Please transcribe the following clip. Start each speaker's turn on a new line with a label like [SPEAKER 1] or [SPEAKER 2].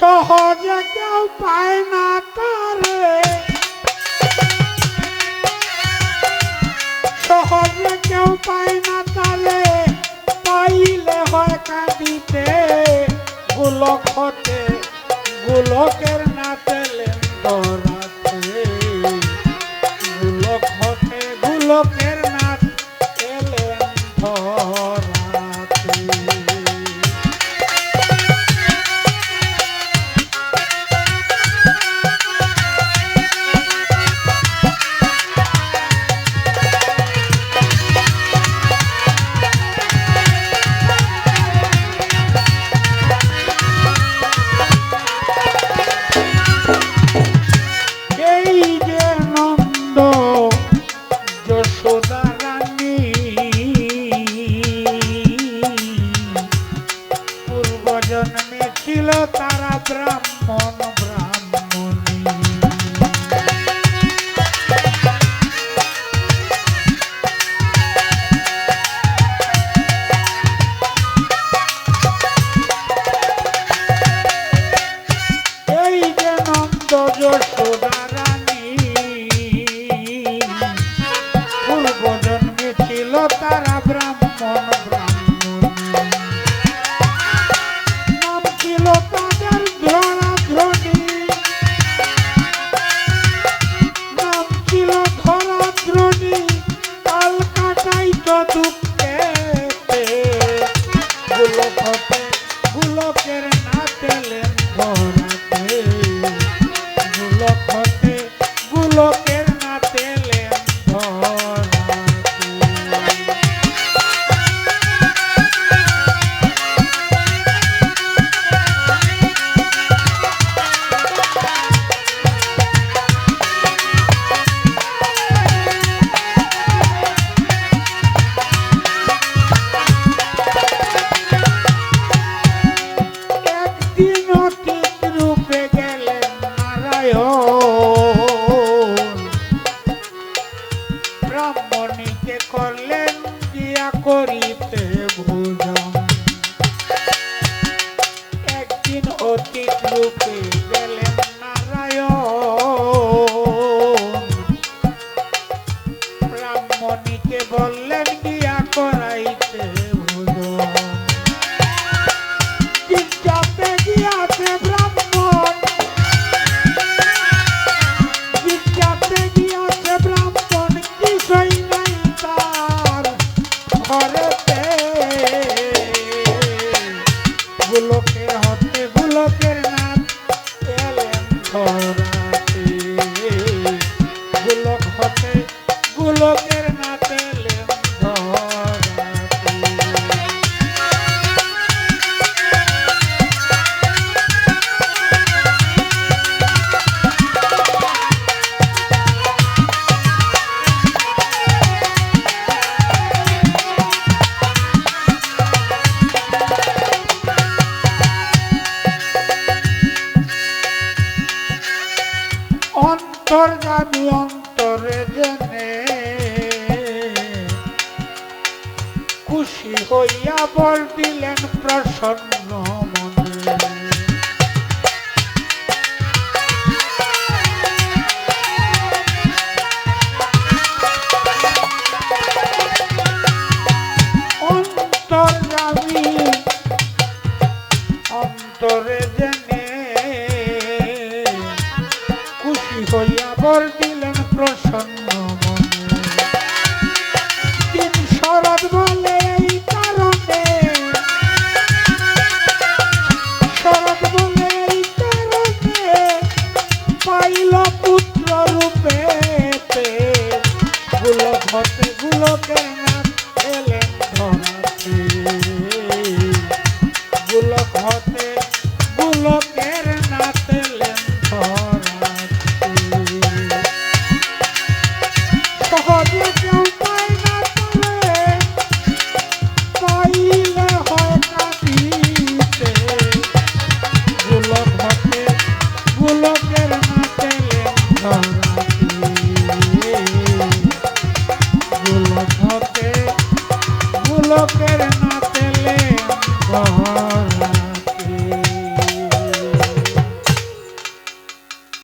[SPEAKER 1] সহজে কেউ পায় না তারে। সহজে কেউ পায় না তারে। পাইলে হয় কাঁদিতে। গোলক হতে, গোলকের তেলে গুলকতে গুলকের না তেলেন ধরাতে গুলকতে গুলকের না তেলেন ধরাতে। অতীত রূপে গেলেন নারায়ণ। ব্রাহ্মণীকে বললেন গিয়া করাইতে গিয়াছে ব্রাহ্মণ। গিয়াছে ব্রাহ্মণ হতে time. অন্তর্গামী অন্তরে জেনে। খুশি হইয়া বল দিলেন প্রসন্ন।